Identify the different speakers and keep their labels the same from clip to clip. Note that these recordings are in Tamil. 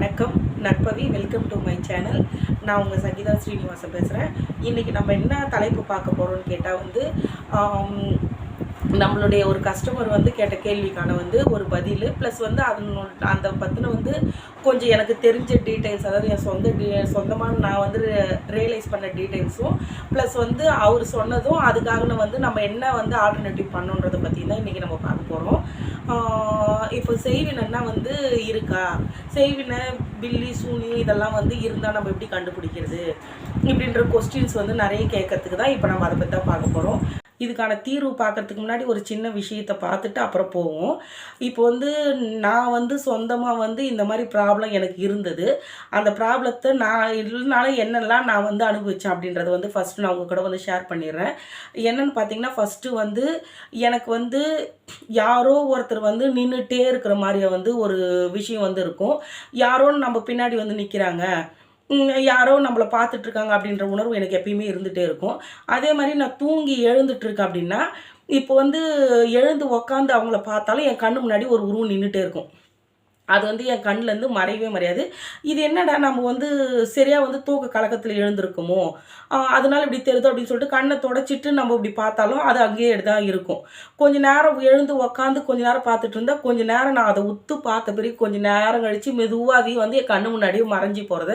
Speaker 1: வணக்கம் நட்பவி வெல்கம் டு மை சேனல் நான் உங்கள் சங்கீதா ஸ்ரீனிவாசன் பேசுகிறேன் இன்றைக்கி நம்ம என்ன தலைப்பு பார்க்க போகிறோம்னு கேட்டால் வந்து நம்மளுடைய ஒரு கஸ்டமர் வந்து கேட்ட கேள்விக்கான வந்து ஒரு பதில் ப்ளஸ் வந்து அதனோட அந்த பற்றின வந்து கொஞ்சம் எனக்கு தெரிஞ்ச டீட்டெயில்ஸ் அதாவது என் சொந்த டீ சொந்தமாக நான் வந்து ரியலைஸ் பண்ண டீட்டெயில்ஸும் ப்ளஸ் வந்து அவர் சொன்னதும் அதுக்காக வந்து நம்ம என்ன வந்து ஆல்டர்னேட்டிவ் பண்ணுன்றதை பற்றி தான் இன்றைக்கி நம்ம பார்க்க போகிறோம் இப்போ செய்வினன்னா வந்து இருக்கா செய்வின பில்லி சூனி இதெல்லாம் வந்து இருந்தால் நம்ம எப்படி கண்டுபிடிக்கிறது இப்படின்ற கொஸ்டின்ஸ் வந்து நிறைய கேட்கறதுக்கு தான் இப்போ நம்ம அதை பற்றி தான் பார்க்க போகிறோம் இதுக்கான தீர்வு பார்க்குறதுக்கு முன்னாடி ஒரு சின்ன விஷயத்தை பார்த்துட்டு அப்புறம் போவோம் இப்போ வந்து நான் வந்து சொந்தமாக வந்து இந்த மாதிரி ப்ராப்ளம் எனக்கு இருந்தது அந்த ப்ராப்ளத்தை நான் இருந்தாலும் என்னெல்லாம் நான் வந்து அனுபவித்தேன் அப்படின்றத வந்து ஃபஸ்ட்டு நான் உங்கள் கூட வந்து ஷேர் பண்ணிடுறேன் என்னென்னு பார்த்தீங்கன்னா ஃபஸ்ட்டு வந்து எனக்கு வந்து யாரோ ஒருத்தர் வந்து நின்றுட்டே இருக்கிற மாதிரியே வந்து ஒரு விஷயம் வந்து இருக்கும் யாரோன்னு நம்ம பின்னாடி வந்து நிற்கிறாங்க யாரோ நம்மளை பார்த்துட்ருக்காங்க அப்படின்ற உணர்வு எனக்கு எப்பயுமே இருந்துகிட்டே இருக்கும் அதே மாதிரி நான் தூங்கி எழுந்துட்டுருக்கேன் அப்படின்னா இப்போ வந்து எழுந்து உக்காந்து அவங்கள பார்த்தாலும் என் கண்ணு முன்னாடி ஒரு உருவம் நின்றுட்டே இருக்கும் அது வந்து என் கண்ணிலேருந்து மறையவே மறையாது இது என்னடா நம்ம வந்து சரியாக வந்து தூக்க கலக்கத்தில் எழுந்திருக்குமோ அதனால் இப்படி தெரியுதோ அப்படின்னு சொல்லிட்டு கண்ணை தொடச்சிட்டு நம்ம இப்படி பார்த்தாலும் அது அங்கேயே தான் இருக்கும் கொஞ்சம் நேரம் எழுந்து உக்காந்து கொஞ்ச நேரம் பார்த்துட்டு இருந்தால் கொஞ்சம் நேரம் நான் அதை உத்து பார்த்த பிறகு கொஞ்சம் நேரம் கழித்து மெதுவாக அதையும் வந்து என் கண்ணு முன்னாடியே மறைஞ்சி போகிறத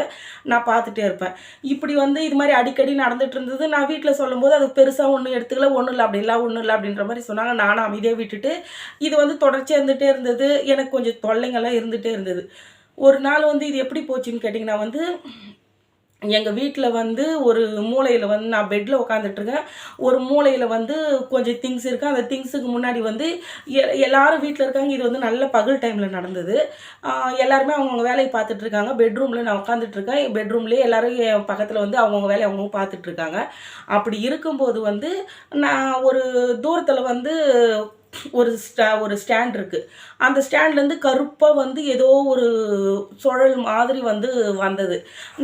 Speaker 1: நான் பார்த்துட்டே இருப்பேன் இப்படி வந்து இது மாதிரி அடிக்கடி நடந்துட்டு இருந்தது நான் வீட்டில் சொல்லும்போது அது பெருசாக ஒன்றும் எடுத்துக்கல ஒன்றும் இல்லை அப்படிலாம் ஒன்றும் இல்லை அப்படின்ற மாதிரி சொன்னாங்க நானும் அமைதியாக விட்டுட்டு இது வந்து தொடர்ச்சியாக இருந்துகிட்டே இருந்தது எனக்கு கொஞ்சம் தொல்லைங்கள்லாம் இருந்துகிட்டே இருந்தது ஒரு நாள் வந்து இது எப்படி போச்சுன்னு கேட்டிங்கன்னா வந்து எங்கள் வீட்டில் வந்து ஒரு மூளையில் வந்து நான் பெட்டில் உட்காந்துட்ருக்கேன் ஒரு மூளையில் வந்து கொஞ்சம் திங்ஸ் இருக்குது அந்த திங்ஸுக்கு முன்னாடி வந்து எல்லாரும் வீட்டில் இருக்காங்க இது வந்து நல்ல பகல் டைமில் நடந்தது எல்லாருமே அவங்கவுங்க வேலையை பார்த்துட்ருக்காங்க பெட்ரூமில் நான் உட்காந்துட்ருக்கேன் பெட்ரூம்லேயே எல்லோரும் என் பக்கத்தில் வந்து அவங்கவுங்க வேலையை அவங்கவுங்க பார்த்துட்ருக்காங்க அப்படி இருக்கும்போது வந்து நான் ஒரு தூரத்தில் வந்து ஒரு ஸ்டா ஒரு ஸ்டாண்ட் இருக்குது அந்த ஸ்டாண்ட்லேருந்து கருப்பாக வந்து ஏதோ ஒரு சுழல் மாதிரி வந்து வந்தது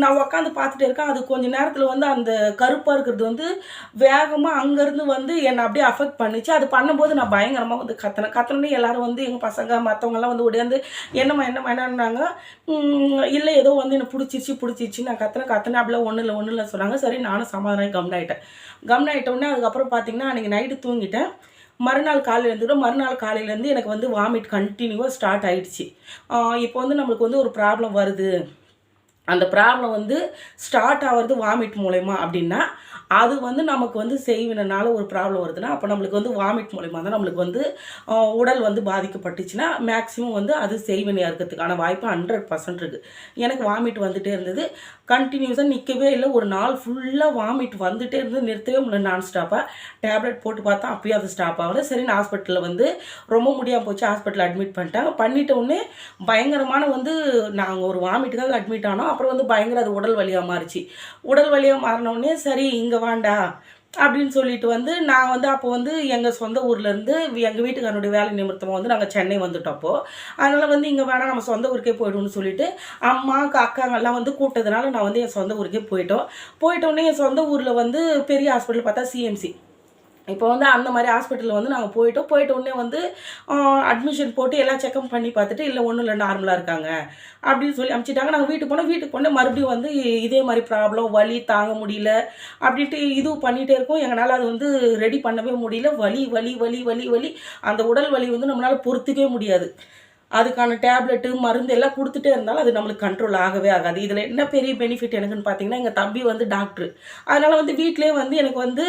Speaker 1: நான் உக்காந்து பார்த்துட்டே இருக்கேன் அது கொஞ்சம் நேரத்தில் வந்து அந்த கருப்பாக இருக்கிறது வந்து வேகமாக அங்கேருந்து வந்து என்னை அப்படியே அஃபெக்ட் பண்ணிச்சு அது பண்ணும்போது நான் பயங்கரமாக வந்து கத்தனேன் கத்தனே எல்லோரும் வந்து எங்கள் பசங்க மற்றவங்கெல்லாம் வந்து உடையாந்து என்னம்மா என்னம்மா என்னன்னாங்க இல்லை ஏதோ வந்து என்னை பிடிச்சிச்சு பிடிச்சிச்சு நான் கத்தனை கத்தனை அப்படிலாம் ஒன்றும் இல்லை ஒன்றும் இல்லை சொன்னாங்க சரி நானும் சமாதானம் கம்னாயிட்டேன் கம்னாயிட்டோடனே அதுக்கப்புறம் பார்த்தீங்கன்னா அன்றைக்கி நைட்டு தூங்கிட்டேன் மறுநாள் காலையில் இருந்துக்கிட்டோம் மறுநாள் காலையிலேருந்து எனக்கு வந்து வாமிட் கண்டினியூவாக ஸ்டார்ட் ஆகிடுச்சு இப்போ வந்து நம்மளுக்கு வந்து ஒரு ப்ராப்ளம் வருது அந்த ப்ராப்ளம் வந்து ஸ்டார்ட் ஆகிறது வாமிட் மூலயமா அப்படின்னா அது வந்து நமக்கு வந்து செய்வினால ஒரு ப்ராப்ளம் வருதுன்னா அப்போ நம்மளுக்கு வந்து வாமிட் மூலயமா தான் நம்மளுக்கு வந்து உடல் வந்து பாதிக்கப்பட்டுச்சுன்னா மேக்ஸிமம் வந்து அது செய்வினையாக இருக்கிறதுக்கான வாய்ப்பு ஹண்ட்ரட் பர்சன்ட் இருக்குது எனக்கு வாமிட் வந்துகிட்டே இருந்தது கண்டினியூஸாக நிற்கவே இல்லை ஒரு நாள் ஃபுல்லாக வாமிட் வந்துட்டே இருந்து நிறுத்தவே முடியல நான் ஸ்டாப்பாக டேப்லெட் போட்டு பார்த்தா அப்பயும் அது ஸ்டாப் ஆகலை சரின்னு ஹாஸ்பிட்டலில் வந்து ரொம்ப முடியாமல் போச்சு ஹாஸ்பிட்டலில் அட்மிட் பண்ணிட்டாங்க பண்ணிட்ட உடனே பயங்கரமான வந்து நாங்கள் ஒரு வாமிட்டுக்காக அட்மிட் ஆனோம் அப்புறம் வந்து பயங்கர அது உடல் வழியாக மாறிச்சு உடல் வழியாக மாறினோடனே சரி இங்கே வாண்டா அப்படின்னு சொல்லிட்டு வந்து நான் வந்து அப்போ வந்து எங்கள் சொந்த ஊர்லேருந்து எங்கள் வீட்டுக்காரனுடைய வேலை நிமித்தமாக வந்து நாங்கள் சென்னை வந்துட்டப்போ அதனால் வந்து இங்கே வேணால் நம்ம சொந்த ஊருக்கே போய்டுன்னு சொல்லிட்டு அம்மா அக்காங்கெல்லாம் வந்து கூட்டதுனால நான் வந்து என் சொந்த ஊருக்கே போயிட்டோம் போயிட்டோடனே என் சொந்த ஊரில் வந்து பெரிய ஹாஸ்பிட்டல் பார்த்தா சிஎம்சி இப்போ வந்து அந்த மாதிரி ஹாஸ்பிட்டலில் வந்து நாங்கள் போயிட்டோம் போயிட்டு உடனே வந்து அட்மிஷன் போட்டு எல்லாம் செக்அப் பண்ணி பார்த்துட்டு இல்லை ஒன்றும் இல்லை நார்மலாக இருக்காங்க அப்படின்னு சொல்லி அனுப்பிச்சிட்டாங்க நாங்கள் வீட்டுக்கு போனோம் வீட்டுக்கு போனால் மறுபடியும் வந்து இதே மாதிரி ப்ராப்ளம் வலி தாங்க முடியல அப்படின்ட்டு இது பண்ணிகிட்டே இருக்கோம் எங்களால் அது வந்து ரெடி பண்ணவே முடியல வலி வலி வலி வலி வலி அந்த உடல் வலி வந்து நம்மளால் பொறுத்துக்கவே முடியாது அதுக்கான டேப்லெட்டு மருந்து எல்லாம் கொடுத்துட்டே இருந்தாலும் அது நம்மளுக்கு கண்ட்ரோல் ஆகவே ஆகாது இதில் என்ன பெரிய பெனிஃபிட் எனக்குன்னு பார்த்தீங்கன்னா எங்கள் தம்பி வந்து டாக்டர் அதனால் வந்து வீட்டிலே வந்து எனக்கு வந்து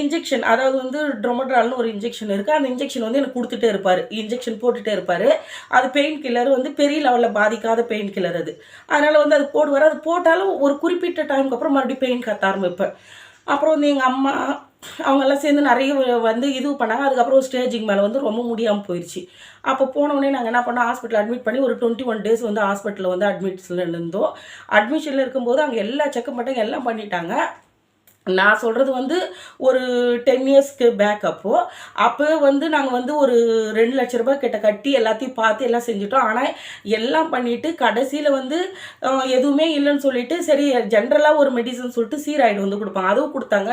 Speaker 1: இன்ஜெக்ஷன் அதாவது வந்து ட்ரொமட்ரால்னு ஒரு இன்ஜெக்ஷன் இருக்குது அந்த இன்ஜெக்ஷன் வந்து எனக்கு கொடுத்துட்டே இருப்பார் இன்ஜெக்ஷன் போட்டுகிட்டே இருப்பார் அது பெயின் கில்லர் வந்து பெரிய லெவலில் பாதிக்காத பெயின் கில்லர் அது அதனால் வந்து அது போடுவார் அது போட்டாலும் ஒரு குறிப்பிட்ட டைமுக்கு அப்புறம் மறுபடியும் பெயின் கத்த ஆரம்பிப்பேன் அப்புறம் வந்து எங்கள் அம்மா அவங்கெல்லாம் சேர்ந்து நிறைய வந்து இது பண்ணாங்க அதுக்கப்புறம் ஸ்டேஜிங் மேலே வந்து ரொம்ப முடியாமல் போயிடுச்சு அப்போ போனவொடனே நாங்கள் என்ன பண்ணோம் ஹாஸ்பிட்டல் அட்மிட் பண்ணி ஒரு டுவெண்ட்டி ஒன் டேஸ் வந்து ஹாஸ்பிட்டலில் வந்து அட்மிட்ஸில் இருந்தோம் அட்மிஷனில் இருக்கும்போது அங்கே எல்லா செக்கப் மட்டும் எல்லாம் பண்ணிட்டாங்க நான் சொல்கிறது வந்து ஒரு டென் இயர்ஸ்க்கு பேக் அப்போ வந்து நாங்கள் வந்து ஒரு ரெண்டு லட்ச ரூபாய் கிட்ட கட்டி எல்லாத்தையும் பார்த்து எல்லாம் செஞ்சுட்டோம் ஆனால் எல்லாம் பண்ணிவிட்டு கடைசியில் வந்து எதுவுமே இல்லைன்னு சொல்லிட்டு சரி ஜென்ரலாக ஒரு மெடிசன் சொல்லிட்டு சீராய்டு வந்து கொடுப்பாங்க அதுவும் கொடுத்தாங்க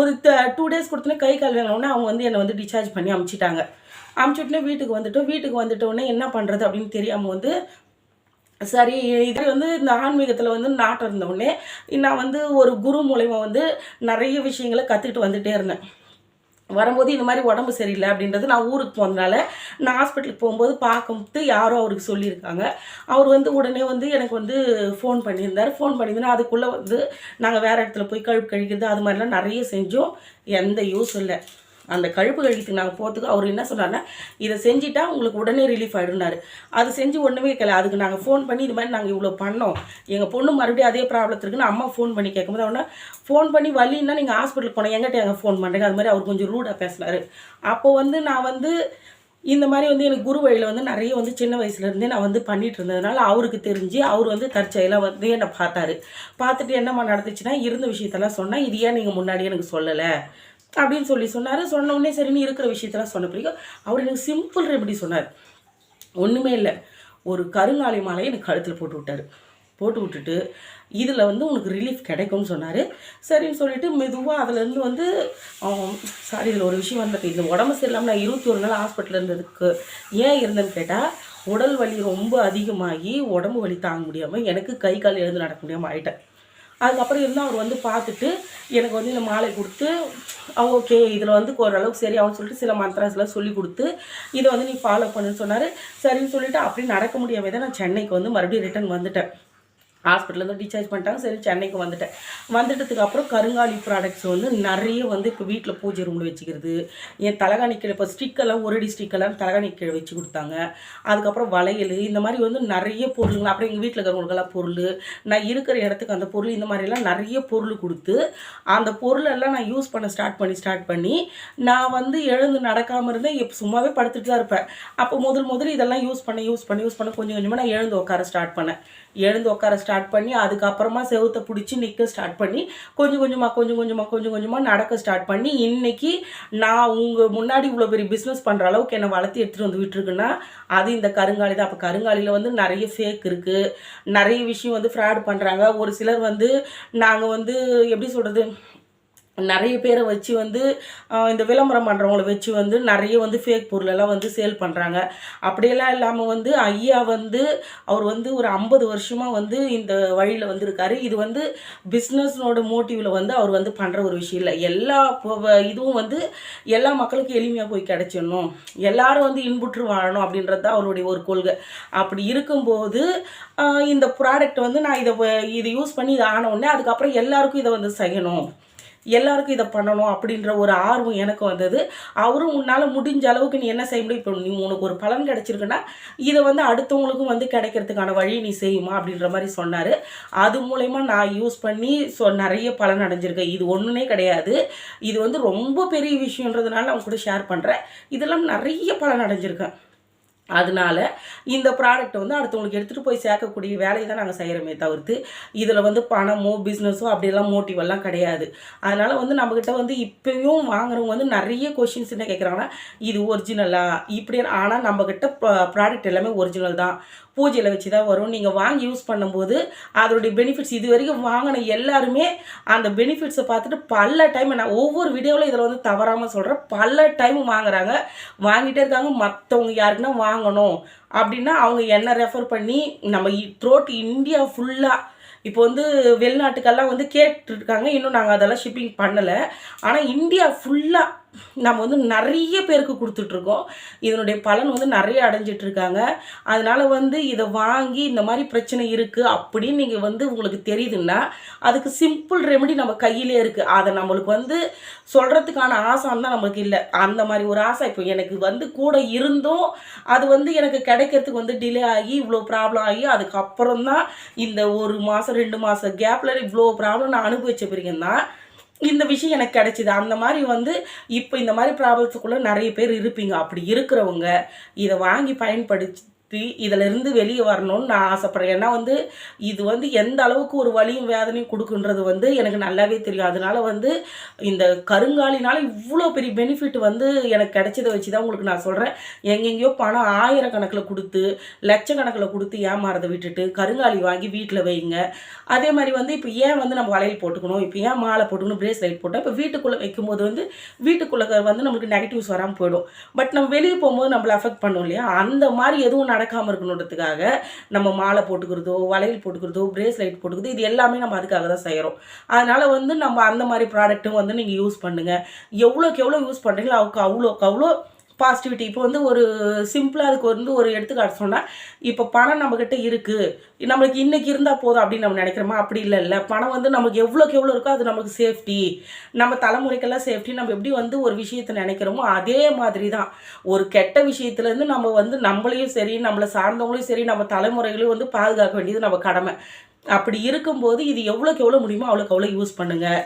Speaker 1: ஒரு த டூ டேஸ் கொடுத்தோன்னே கை கழுவினோடனே அவங்க வந்து என்னை வந்து டிஸ்சார்ஜ் பண்ணி அமுச்சிட்டாங்க அமுச்சுட்டுனே வீட்டுக்கு வந்துட்டோம் வீட்டுக்கு வந்துட்டோடனே என்ன பண்ணுறது அப்படின்னு தெரியாமல் வந்து சரி இது வந்து இந்த ஆன்மீகத்தில் வந்து நாட்டம் இருந்தவுடனே நான் வந்து ஒரு குரு மூலயமா வந்து நிறைய விஷயங்களை கற்றுக்கிட்டு வந்துகிட்டே இருந்தேன் வரும்போது இந்த மாதிரி உடம்பு சரியில்லை அப்படின்றது நான் ஊருக்கு போனதுனால நான் ஹாஸ்பிட்டலுக்கு போகும்போது பார்க்கும்போது யாரோ அவருக்கு சொல்லியிருக்காங்க அவர் வந்து உடனே வந்து எனக்கு வந்து ஃபோன் பண்ணியிருந்தார் ஃபோன் பண்ணியிருந்தேன்னா அதுக்குள்ளே வந்து நாங்கள் வேறு இடத்துல போய் கழுப்பு கழிக்கிறது அது மாதிரிலாம் நிறைய செஞ்சோம் எந்த யூஸ் இல்லை அந்த கழுப்பு கழுத்து நாங்கள் போகிறதுக்கு அவர் என்ன சொன்னார்னா இதை செஞ்சுட்டா உங்களுக்கு உடனே ரிலீஃப் ஆகிடுனாரு அது செஞ்சு ஒன்றுமே கேட்கல அதுக்கு நாங்கள் ஃபோன் பண்ணி இது மாதிரி நாங்கள் இவ்வளோ பண்ணோம் எங்கள் பொண்ணு மறுபடியும் அதே ப்ராப்ளத்திற்குன்னு அம்மா ஃபோன் பண்ணி கேட்கும்போது அவனா ஃபோன் பண்ணி வலின்னா நீங்கள் ஹாஸ்பிட்டல் போனோம் எங்கிட்ட எங்கள் ஃபோன் பண்ணுறேங்க அது மாதிரி அவர் கொஞ்சம் ரூடாக பேசினார் அப்போ வந்து நான் வந்து இந்த மாதிரி வந்து எனக்கு குரு வழியில் வந்து நிறைய வந்து சின்ன வயசுலேருந்தே நான் வந்து பண்ணிட்டு இருந்ததுனால அவருக்கு தெரிஞ்சு அவர் வந்து தற்செயலாக வந்து என்னை பார்த்தாரு பார்த்துட்டு என்னம்மா நடந்துச்சுன்னா இருந்த விஷயத்தெல்லாம் சொன்னால் இது ஏன் நீங்கள் முன்னாடியே எனக்கு சொல்லலை அப்படின்னு சொல்லி சொன்னார் சொன்ன உடனே சரின்னு இருக்கிற விஷயத்தெல்லாம் சொன்ன பிடிக்கும் அவர் எனக்கு சிம்பிள் ரெமெடி சொன்னார் ஒன்றுமே இல்லை ஒரு கருங்காலை மாலையை எனக்கு கழுத்தில் போட்டு விட்டார் போட்டு விட்டுட்டு இதில் வந்து உனக்கு ரிலீஃப் கிடைக்கும்னு சொன்னார் சரின்னு சொல்லிவிட்டு மெதுவாக அதுலேருந்து வந்து சாரி இதில் ஒரு விஷயம் வந்தது இந்த உடம்பு சரியில்லாமல் நான் இருபத்தி ஒரு நாள் ஹாஸ்பிட்டலில் இருந்ததுக்கு ஏன் இருந்தேன்னு கேட்டால் உடல் வலி ரொம்ப அதிகமாகி உடம்பு வலி தாங்க முடியாமல் எனக்கு கை கால் எழுந்து நடக்க முடியாமல் ஆகிட்டேன் அதுக்கப்புறம் இருந்து அவர் வந்து பார்த்துட்டு எனக்கு வந்து இந்த மாலை கொடுத்து ஓகே இதில் வந்து ஓரளவுக்கு சரி அவனு சொல்லிட்டு சில மந்த்ராஸ்லாம் சொல்லி கொடுத்து இதை வந்து நீ ஃபாலோ பண்ணுன்னு சொன்னார் சரின்னு சொல்லிவிட்டு அப்படி நடக்க முடியாமல் தான் நான் சென்னைக்கு வந்து மறுபடியும் ரிட்டன் வந்துட்டேன் ஹாஸ்பிட்டலேருந்து டிஸ்சார்ஜ் பண்ணிட்டாங்க சரி சென்னைக்கு வந்துட்டேன் வந்துட்டதுக்கு அப்புறம் கருங்காலி ப்ராடக்ட்ஸ் வந்து நிறைய வந்து இப்போ வீட்டில் பூஜை ரூமில் வச்சுக்கிறது என் தலகாணி கிழ இப்போ ஸ்டிக்கெல்லாம் அடி ஸ்டிக்கெல்லாம் தலகாணி கிழ வச்சு கொடுத்தாங்க அதுக்கப்புறம் வளையல் இந்த மாதிரி வந்து நிறைய பொருள் அப்புறம் எங்கள் வீட்டில் இருக்கிறவங்களுக்கெல்லாம் பொருள் நான் இருக்கிற இடத்துக்கு அந்த பொருள் இந்த மாதிரிலாம் நிறைய பொருள் கொடுத்து அந்த பொருளெல்லாம் நான் யூஸ் பண்ண ஸ்டார்ட் பண்ணி ஸ்டார்ட் பண்ணி நான் வந்து எழுந்து நடக்காமல் இருந்தேன் இப்போ சும்மாவே படுத்துட்டு தான் இருப்பேன் அப்போ முதல் முதல் இதெல்லாம் யூஸ் பண்ண யூஸ் பண்ண யூஸ் பண்ண கொஞ்சம் கொஞ்சமாக நான் எழுந்து உட்கார ஸ்டார்ட் பண்ணேன் எழுந்து உட்கார ஸ்டார்ட் ஸ்டார்ட் பண்ணி அதுக்கப்புறமா செவத்தை பிடிச்சி நிற்க ஸ்டார்ட் பண்ணி கொஞ்சம் கொஞ்சமாக கொஞ்சம் கொஞ்சமாக கொஞ்சம் கொஞ்சமாக நடக்க ஸ்டார்ட் பண்ணி இன்றைக்கி நான் உங்கள் முன்னாடி இவ்வளோ பெரிய பிஸ்னஸ் பண்ணுற அளவுக்கு என்னை வளர்த்து எடுத்துகிட்டு வந்து விட்டுருக்குன்னா அது இந்த கருங்காலி தான் அப்போ கருங்காலியில் வந்து நிறைய ஃபேக் இருக்குது நிறைய விஷயம் வந்து ஃப்ராட் பண்ணுறாங்க ஒரு சிலர் வந்து நாங்கள் வந்து எப்படி சொல்கிறது நிறைய பேரை வச்சு வந்து இந்த விளம்பரம் பண்ணுறவங்கள வச்சு வந்து நிறைய வந்து ஃபேக் பொருளெல்லாம் வந்து சேல் பண்ணுறாங்க அப்படியெல்லாம் இல்லாமல் வந்து ஐயா வந்து அவர் வந்து ஒரு ஐம்பது வருஷமாக வந்து இந்த வழியில் வந்திருக்காரு இது வந்து பிஸ்னஸ்னோட மோட்டிவில் வந்து அவர் வந்து பண்ணுற ஒரு விஷயம் இல்லை எல்லா இதுவும் வந்து எல்லா மக்களுக்கும் எளிமையாக போய் கிடச்சிடணும் எல்லாரும் வந்து இன்புற்று வாழணும் அப்படின்றது தான் அவருடைய ஒரு கொள்கை அப்படி இருக்கும்போது இந்த ப்ராடக்ட் வந்து நான் இதை இது யூஸ் பண்ணி இதை ஆன உடனே அதுக்கப்புறம் எல்லாருக்கும் இதை வந்து செய்யணும் எல்லாருக்கும் இதை பண்ணணும் அப்படின்ற ஒரு ஆர்வம் எனக்கு வந்தது அவரும் உன்னால் முடிஞ்ச அளவுக்கு நீ என்ன செய்ய முடியும் இப்போ நீ உனக்கு ஒரு பலன் கிடச்சிருக்குன்னா இதை வந்து அடுத்தவங்களுக்கும் வந்து கிடைக்கிறதுக்கான வழி நீ செய்யுமா அப்படின்ற மாதிரி சொன்னார் அது மூலயமா நான் யூஸ் பண்ணி ஸோ நிறைய பலன் அடைஞ்சிருக்கேன் இது ஒன்றுனே கிடையாது இது வந்து ரொம்ப பெரிய விஷயன்றதுனால நான் கூட ஷேர் பண்ணுறேன் இதெல்லாம் நிறைய பலன் அடைஞ்சிருக்கேன் அதனால இந்த ப்ராடக்ட்டை வந்து அடுத்தவங்களுக்கு எடுத்துகிட்டு போய் சேர்க்கக்கூடிய வேலையை தான் நாங்கள் செய்கிறோமே தவிர்த்து இதில் வந்து பணமோ பிஸ்னஸோ அப்படியெல்லாம் மோட்டிவெல்லாம் கிடையாது அதனால் வந்து நம்மக்கிட்ட வந்து இப்போயும் வாங்குறவங்க வந்து நிறைய கொஷின்ஸ் என்ன கேட்குறாங்கன்னா இது ஒரிஜினலா இப்படி ஆனால் நம்மக்கிட்ட ப்ராடக்ட் எல்லாமே ஒரிஜினல் தான் பூஜையில் வச்சு தான் வரும் நீங்கள் வாங்கி யூஸ் பண்ணும்போது அதோடைய பெனிஃபிட்ஸ் இது வரைக்கும் வாங்கின எல்லாருமே அந்த பெனிஃபிட்ஸை பார்த்துட்டு பல டைம் நான் ஒவ்வொரு வீடியோவில் இதில் வந்து தவறாமல் சொல்கிறேன் பல டைம் வாங்குறாங்க வாங்கிட்டே இருக்காங்க மற்றவங்க யாருக்குன்னா வாங்க வாங்கணும் அப்படின்னா அவங்க என்ன ரெஃபர் பண்ணி நம்ம த்ரோட் இந்தியா ஃபுல்லாக இப்போ வந்து வெளிநாட்டுக்கெல்லாம் வந்து கேட்டுருக்காங்க இன்னும் நாங்கள் அதெல்லாம் ஷிப்பிங் பண்ணலை ஆனால் இந்தியா ஃபுல்லாக நம்ம வந்து நிறைய பேருக்கு கொடுத்துட்ருக்கோம் இதனுடைய பலன் வந்து நிறைய அடைஞ்சிட்ருக்காங்க அதனால் வந்து இதை வாங்கி இந்த மாதிரி பிரச்சனை இருக்குது அப்படின்னு நீங்கள் வந்து உங்களுக்கு தெரியுதுன்னா அதுக்கு சிம்பிள் ரெமெடி நம்ம கையிலே இருக்குது அதை நம்மளுக்கு வந்து சொல்கிறதுக்கான ஆசான் தான் நம்மளுக்கு இல்லை அந்த மாதிரி ஒரு ஆசை இப்போ எனக்கு வந்து கூட இருந்தும் அது வந்து எனக்கு கிடைக்கிறதுக்கு வந்து டிலே ஆகி இவ்வளோ ப்ராப்ளம் ஆகி அதுக்கப்புறம் தான் இந்த ஒரு மாதம் ரெண்டு மாதம் கேப்பில் இவ்வளோ ப்ராப்ளம் நான் அனுபவிச்ச பிறகு தான் இந்த விஷயம் எனக்கு கிடைச்சிது அந்த மாதிரி வந்து இப்போ இந்த மாதிரி ப்ராப்ளத்துக்குள்ளே நிறைய பேர் இருப்பீங்க அப்படி இருக்கிறவங்க இதை வாங்கி பயன்படுத்தி இருந்து வெளியே வரணும்னு நான் ஆசைப்பட்றேன் ஏன்னா வந்து இது வந்து எந்த அளவுக்கு ஒரு வலியும் வேதனையும் கொடுக்குன்றது வந்து எனக்கு நல்லாவே தெரியும் அதனால வந்து இந்த கருங்காலினால் இவ்வளோ பெரிய பெனிஃபிட் வந்து எனக்கு கிடைச்சதை வச்சு தான் உங்களுக்கு நான் சொல்கிறேன் எங்கெங்கேயோ பணம் ஆயிரக்கணக்கில் கொடுத்து லட்சக்கணக்கில் கொடுத்து ஏமாறதை விட்டுட்டு கருங்காலி வாங்கி வீட்டில் வைங்க அதே மாதிரி வந்து இப்போ ஏன் வந்து நம்ம வளையல் போட்டுக்கணும் இப்போ ஏன் மாலை போட்டுக்கணும் பிரேஸ்லைட் போட்டோம் இப்போ வீட்டுக்குள்ளே வைக்கும்போது வந்து வீட்டுக்குள்ளே வந்து நம்மளுக்கு நெகட்டிவ்ஸ் வராமல் போயிடும் பட் நம்ம வெளியே போகும்போது நம்மளை அஃபெக்ட் பண்ணும் இல்லையா அந்த மாதிரி எதுவும் நடக்காமல் இருக்கணுன்றதுக்காக நம்ம மாலை போட்டுக்கிறதோ வளையல் போட்டுக்கிறதோ பிரேஸ்லைட் போட்டுக்கிறதோ இது எல்லாமே நம்ம அதுக்காக தான் செய்கிறோம் அதனால் வந்து நம்ம அந்த மாதிரி ப்ராடக்ட்டும் வந்து நீங்கள் யூஸ் பண்ணுங்கள் எவ்வளோக்கு எவ்வளோ யூஸ் பண்ணுறீங்களோ அவருக்கு அவ்வளோக்கு அவ்வளோ பாசிட்டிவிட்டி இப்போ வந்து ஒரு சிம்பிளாக அதுக்கு வந்து ஒரு எடுத்துக்காட்டு சொன்னால் இப்போ பணம் நம்மக்கிட்ட இருக்குது நம்மளுக்கு இன்றைக்கி இருந்தால் போதும் அப்படின்னு நம்ம நினைக்கிறோமா அப்படி இல்லை இல்லை பணம் வந்து நமக்கு எவ்வளோக்கு எவ்வளோ இருக்கோ அது நமக்கு சேஃப்டி நம்ம தலைமுறைக்கெல்லாம் சேஃப்டி நம்ம எப்படி வந்து ஒரு விஷயத்தை நினைக்கிறோமோ அதே மாதிரி தான் ஒரு கெட்ட விஷயத்துலேருந்து நம்ம வந்து நம்மளையும் சரி நம்மளை சார்ந்தவங்களையும் சரி நம்ம தலைமுறைகளையும் வந்து பாதுகாக்க வேண்டியது நம்ம கடமை அப்படி இருக்கும்போது இது எவ்வளோக்கு எவ்வளோ முடியுமோ அவ்வளோக்கு அவ்வளோ யூஸ் பண்ணுங்கள்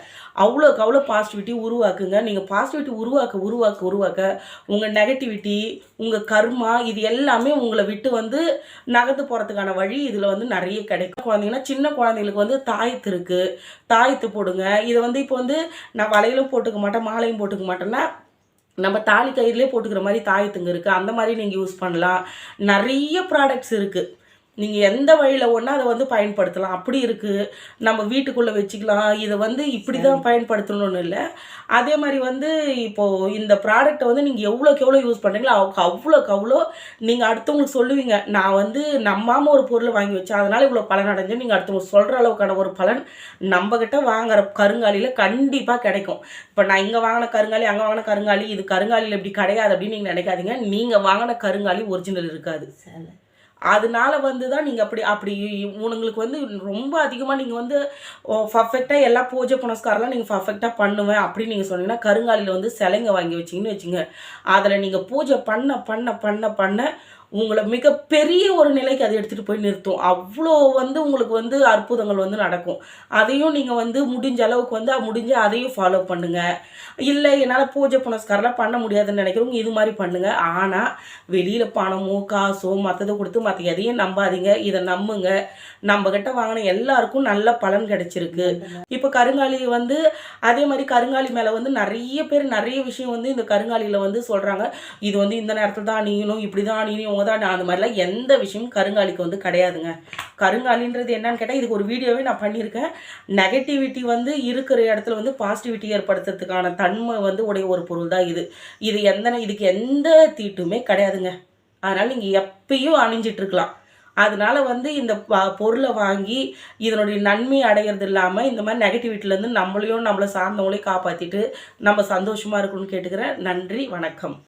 Speaker 1: அவ்வளோக்கு அவ்வளோ பாசிட்டிவிட்டி உருவாக்குங்க நீங்கள் பாசிட்டிவிட்டி உருவாக்க உருவாக்க உருவாக்க உங்கள் நெகட்டிவிட்டி உங்கள் கர்மா இது எல்லாமே உங்களை விட்டு வந்து நகர்ந்து போகிறதுக்கான வழி இதில் வந்து நிறைய கிடைக்கும் குழந்தைங்கன்னா சின்ன குழந்தைங்களுக்கு வந்து தாயத்து இருக்குது தாயத்து போடுங்க இதை வந்து இப்போ வந்து நான் வலையிலும் போட்டுக்க மாட்டேன் மாலையும் போட்டுக்க மாட்டேன்னா நம்ம தாலி கயிறுலேயே போட்டுக்கிற மாதிரி தாயத்துங்க இருக்குது அந்த மாதிரி நீங்கள் யூஸ் பண்ணலாம் நிறைய ப்ராடக்ட்ஸ் இருக்குது நீங்கள் எந்த வழியில் ஒன்றா அதை வந்து பயன்படுத்தலாம் அப்படி இருக்குது நம்ம வீட்டுக்குள்ளே வச்சுக்கலாம் இதை வந்து இப்படி தான் பயன்படுத்தணும்னு இல்லை அதே மாதிரி வந்து இப்போது இந்த ப்ராடக்டை வந்து நீங்கள் எவ்வளோக்கு எவ்வளோ யூஸ் பண்ணுறீங்களோ அவங்க அவ்வளோக்கு அவ்வளோ நீங்கள் அடுத்தவங்களுக்கு சொல்லுவீங்க நான் வந்து நம்மாம ஒரு பொருளை வாங்கி வச்சேன் அதனால் இவ்வளோ பலன் அடைஞ்சு நீங்கள் அடுத்தவங்க சொல்கிற அளவுக்கான ஒரு பலன் நம்மக்கிட்ட வாங்குற கருங்காலியில் கண்டிப்பாக கிடைக்கும் இப்போ நான் இங்கே வாங்கின கருங்காலி அங்கே வாங்கின கருங்காலி இது கருங்காலியில் இப்படி கிடையாது அப்படின்னு நீங்கள் நினைக்காதீங்க நீங்கள் வாங்கின கருங்காலி ஒரிஜினல் இருக்காது அதனால வந்து தான் நீங்கள் அப்படி அப்படி உனங்களுக்கு வந்து ரொம்ப அதிகமாக நீங்கள் வந்து பர்ஃபெக்டாக எல்லா பூஜை புனஸ்காரெலாம் நீங்கள் பர்ஃபெக்டாக பண்ணுவேன் அப்படின்னு நீங்கள் சொன்னீங்கன்னா கருங்காலியில் வந்து சிலைங்க வாங்கி வச்சிங்கன்னு வச்சுங்க அதில் நீங்கள் பூஜை பண்ண பண்ண பண்ண பண்ண உங்களை மிகப்பெரிய ஒரு நிலைக்கு அது எடுத்துகிட்டு போய் நிறுத்தும் அவ்வளோ வந்து உங்களுக்கு வந்து அற்புதங்கள் வந்து நடக்கும் அதையும் நீங்கள் வந்து முடிஞ்ச அளவுக்கு வந்து முடிஞ்ச அதையும் ஃபாலோ பண்ணுங்கள் இல்லை என்னால் பூஜை புனஸ்காரெலாம் பண்ண முடியாதுன்னு நினைக்கிறவங்க இது மாதிரி பண்ணுங்கள் ஆனால் வெளியில் பணமோ காசோ மற்றதை கொடுத்து மற்ற எதையும் நம்பாதீங்க இதை நம்புங்க நம்மக்கிட்ட வாங்கின எல்லாருக்கும் நல்ல பலன் கிடைச்சிருக்கு இப்போ கருங்காலி வந்து அதே மாதிரி கருங்காலி மேலே வந்து நிறைய பேர் நிறைய விஷயம் வந்து இந்த கருங்காலியில் வந்து சொல்கிறாங்க இது வந்து இந்த நேரத்தில் தான் அணியணும் இப்படி தான் அணியணும் போது அந்த மாதிரிலாம் எந்த விஷயமும் கருங்காலிக்கு வந்து கிடையாதுங்க கருங்காலின்றது என்னன்னு கேட்டால் இதுக்கு ஒரு வீடியோவே நான் பண்ணியிருக்கேன் நெகட்டிவிட்டி வந்து இருக்கிற இடத்துல வந்து பாசிட்டிவிட்டி ஏற்படுத்துறதுக்கான தன்மை வந்து உடைய ஒரு பொருள் தான் இது இது எந்த இதுக்கு எந்த தீட்டுமே கிடையாதுங்க அதனால் நீங்கள் எப்பயும் அணிஞ்சிட்ருக்கலாம் அதனால் வந்து இந்த பொருளை வாங்கி இதனுடைய நன்மை அடையிறது இல்லாமல் இந்த மாதிரி நெகட்டிவிட்டிலேருந்து நம்மளையும் நம்மளை சார்ந்தவங்களையும் காப்பாற்றிட்டு நம்ம சந்தோஷமாக இருக்கணும்னு கேட்டுக்கிறேன் நன்றி வணக்கம்